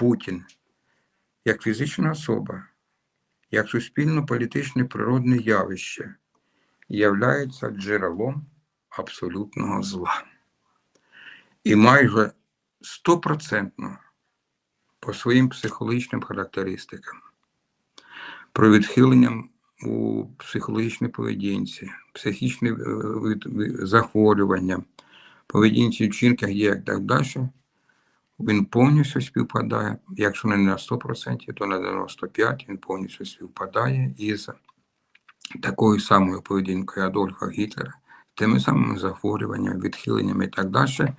Путін як фізична особа, як суспільно-політичне природне явище являється джерелом абсолютного зла. І майже стопроцентно по своїм психологічним характеристикам, про відхилення у психологічній поведінці, психічні е, захворювання, поведінці, вчинках, і так далі, він повністю співпадає, якщо не на 100%, то на 95% він повністю співпадає із такою самою поведінкою Адольфа Гітлера, тими самими захворюваннями, відхиленнями і так далі.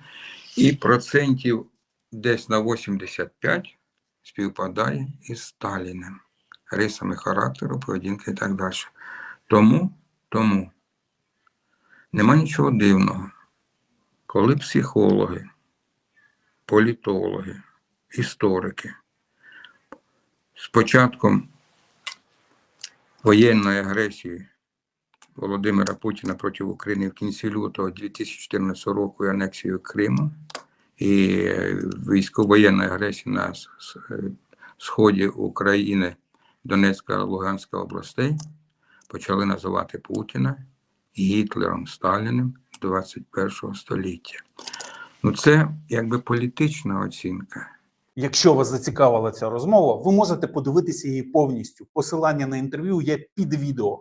І процентів десь на 85 співпадає із Сталіним, рисами характеру, поведінки і так далі. Тому, тому нема нічого дивного, коли психологи, політологи, історики з початком воєнної агресії Володимира Путіна проти України в кінці лютого 2014 року і анексію Криму і е, військово-воєнної агресії на е, сході України, Донецька, Луганська областей почали називати Путіна Гітлером Сталіним 21 століття. Ну, це якби політична оцінка. Якщо вас зацікавила ця розмова, ви можете подивитися її повністю. Посилання на інтерв'ю є під відео.